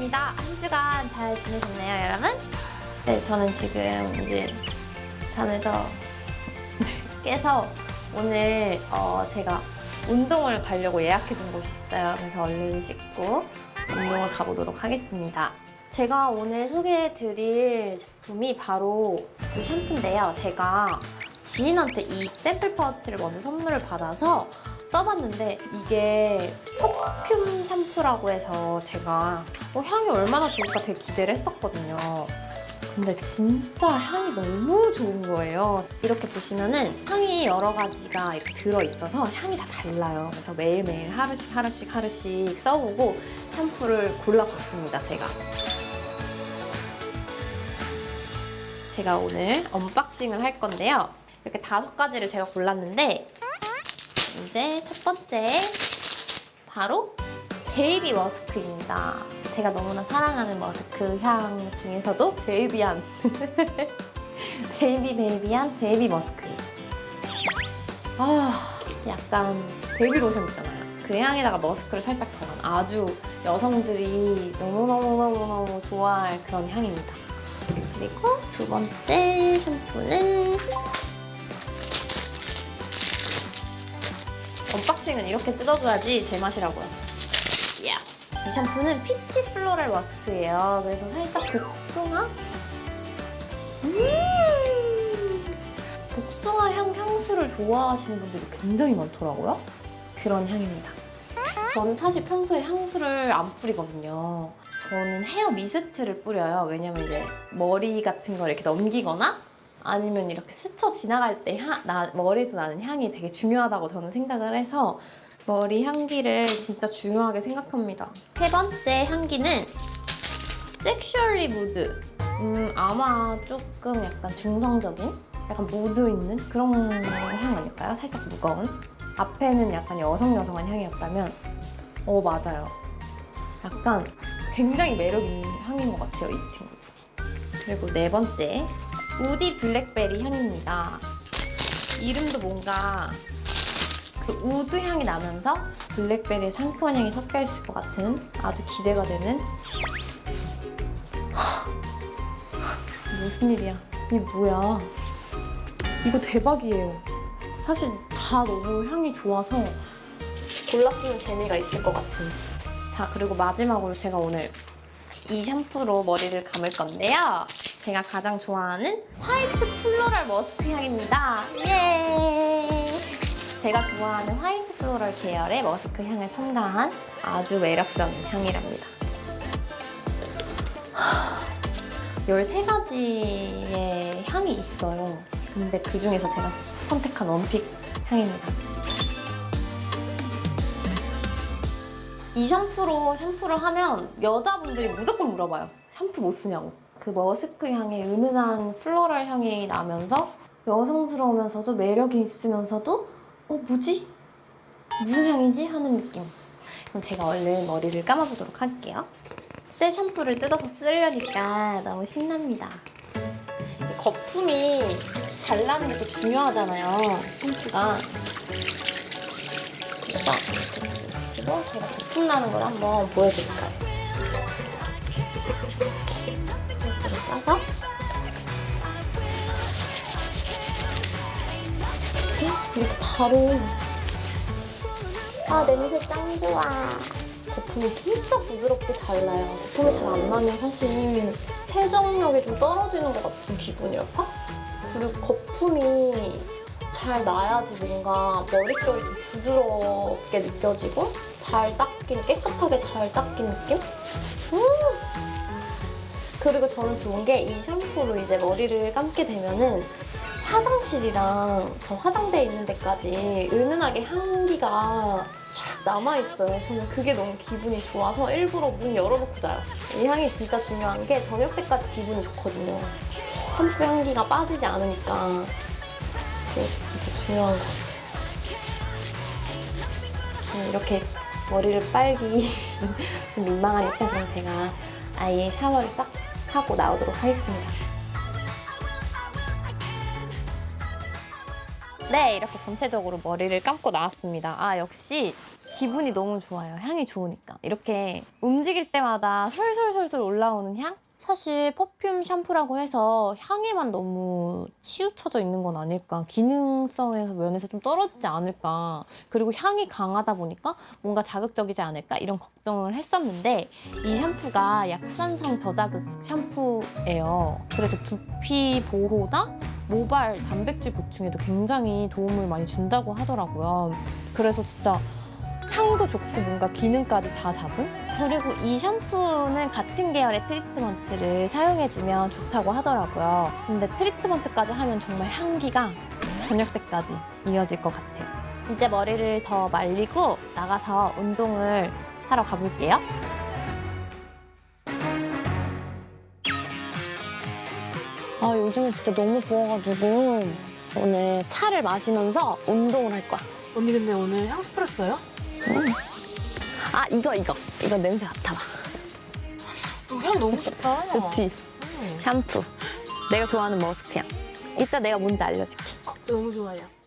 반갑습니다. 한 주간 잘 지내셨나요, 여러분? 네, 저는 지금 이제 잠에서 깨서 오늘 어, 제가 운동을 가려고 예약해둔 곳이 있어요. 그래서 얼른 씻고 운동을 가보도록 하겠습니다. 제가 오늘 소개해드릴 제품이 바로 이 샴푸인데요. 제가 지인한테 이 샘플 파우치를 먼저 선물을 받아서 써봤는데 이게 퍼퓸 샴푸라고 해서 제가 어, 향이 얼마나 좋을까 되게 기대를 했었거든요. 근데 진짜 향이 너무 좋은 거예요. 이렇게 보시면은 향이 여러 가지가 이렇게 들어있어서 향이 다 달라요. 그래서 매일매일 하루씩 하루씩 하루씩 써보고 샴푸를 골라봤습니다, 제가. 제가 오늘 언박싱을 할 건데요. 이렇게 다섯 가지를 제가 골랐는데 이제 첫 번째 바로 베이비 머스크입니다. 제가 너무나 사랑하는 머스크 향 중에서도 베이비한 베이비 베이비한 베이비 머스크. 아 약간 베이비 로션 있잖아요. 그 향에다가 머스크를 살짝 더한 아주 여성들이 너무너무너무너무 좋아할 그런 향입니다. 그리고 두 번째 샴푸는 언박싱은 이렇게 뜯어줘야지 제맛이라고요. 야. 이 샴푸는 피치 플로럴 머스크예요. 그래서 살짝 복숭아? 음! 복숭아 향 향수를 좋아하시는 분들이 굉장히 많더라고요. 그런 향입니다. 저는 사실 평소에 향수를 안 뿌리거든요. 저는 헤어 미스트를 뿌려요. 왜냐면 이제 머리 같은 걸 이렇게 넘기거나 아니면 이렇게 스쳐 지나갈 때 향, 나, 머리에서 나는 향이 되게 중요하다고 저는 생각을 해서 머리 향기를 진짜 중요하게 생각합니다. 세 번째 향기는 섹슈얼리 무드. 음, 아마 조금 약간 중성적인, 약간 무드 있는 그런 향 아닐까요? 살짝 무거운. 앞에는 약간 여성 여성한 향이었다면, 어 맞아요. 약간 굉장히 매력 있는 향인 것 같아요, 이 친구. 그리고 네 번째, 우디 블랙베리 향입니다. 이름도 뭔가 그 우드 향이 나면서 블랙베리 상큼한 향이 섞여 있을 것 같은 아주 기대가 되는 무슨 일이야? 이게 뭐야? 이거 대박이에요. 사실 다 너무 향이 좋아서 골랐으면 재미가 있을 것 같은. 자 그리고 마지막으로 제가 오늘 이 샴푸로 머리를 감을 건데요. 제가 가장 좋아하는 화이트 플로럴 머스크 향입니다. 예! 제가 좋아하는 화이트 플로럴 계열의 머스크 향을 첨가한 아주 매력적인 향이랍니다. 13가지의 향이 있어요. 근데 그 중에서 제가 선택한 원픽 향입니다. 이 샴푸로 샴푸를 하면 여자분들이 무조건 물어봐요. 샴푸 못 쓰냐고. 그 머스크 향의 은은한 플로럴 향이 나면서 여성스러우면서도 매력이 있으면서도 어 뭐지? 무슨 향이지? 하는 느낌. 그럼 제가 얼른 머리를 감아보도록 할게요. 새 샴푸를 뜯어서 쓰려니까 너무 신납니다. 거품이 잘 나는 게 또 중요하잖아요. 샴푸가. 그래서 그리고 제가 거품 나는 걸 한번 보여드릴까요? 이렇게 바로 아 냄새 짱 좋아 거품이 진짜 부드럽게 잘 나요 거품이 잘 안 나면 사실 세정력이 좀 떨어지는 것 같은 기분이랄까? 그리고 거품이 잘 나야지 뭔가 머릿결이 좀 부드럽게 느껴지고 잘 닦인 깨끗하게 잘 닦인 느낌? 음! 그리고 저는 좋은 게 이 샴푸로 이제 머리를 감게 되면은 화장실이랑 저 화장대 있는 데까지 은은하게 향기가 쫙 남아있어요. 저는 그게 너무 기분이 좋아서 일부러 문 열어놓고 자요. 이 향이 진짜 중요한 게 저녁 때까지 기분이 좋거든요. 샴푸 향기가 빠지지 않으니까 그게 진짜 중요한 것 같아요. 음, 이렇게 머리를 빨기 좀 민망하니까 그럼 제가 아예 샤워를 싹 하고 나오도록 하겠습니다. 네, 이렇게 전체적으로 머리를 감고 나왔습니다. 아, 역시 기분이 너무 좋아요. 향이 좋으니까. 이렇게 움직일 때마다 솔솔솔솔 올라오는 향? 사실 퍼퓸 샴푸라고 해서 향에만 너무 치우쳐져 있는 건 아닐까. 기능성에서 면에서 좀 떨어지지 않을까. 그리고 향이 강하다 보니까 뭔가 자극적이지 않을까. 이런 걱정을 했었는데 이 샴푸가 약산성 저자극 샴푸예요. 그래서 두피 보호나 모발 단백질 보충에도 굉장히 도움을 많이 준다고 하더라고요. 그래서 진짜 향도 좋고 뭔가 기능까지 다 잡은? 그리고 이 샴푸는 같은 계열의 트리트먼트를 사용해주면 좋다고 하더라고요. 근데 트리트먼트까지 하면 정말 향기가 저녁 때까지 이어질 것 같아요. 이제 머리를 더 말리고 나가서 운동을 하러 가볼게요. 아, 요즘에 진짜 너무 부어가지고 오늘 차를 마시면서 운동을 할 거야. 언니 근데 오늘 향수 뿌렸어요? 아, 이거, 이거. 이거 냄새 맡아봐. 어, 향 너무 좋다. 좋지? 응. 샴푸. 내가 좋아하는 머스크향. 이따 내가 뭔지 알려줄게. 저 너무 좋아해요.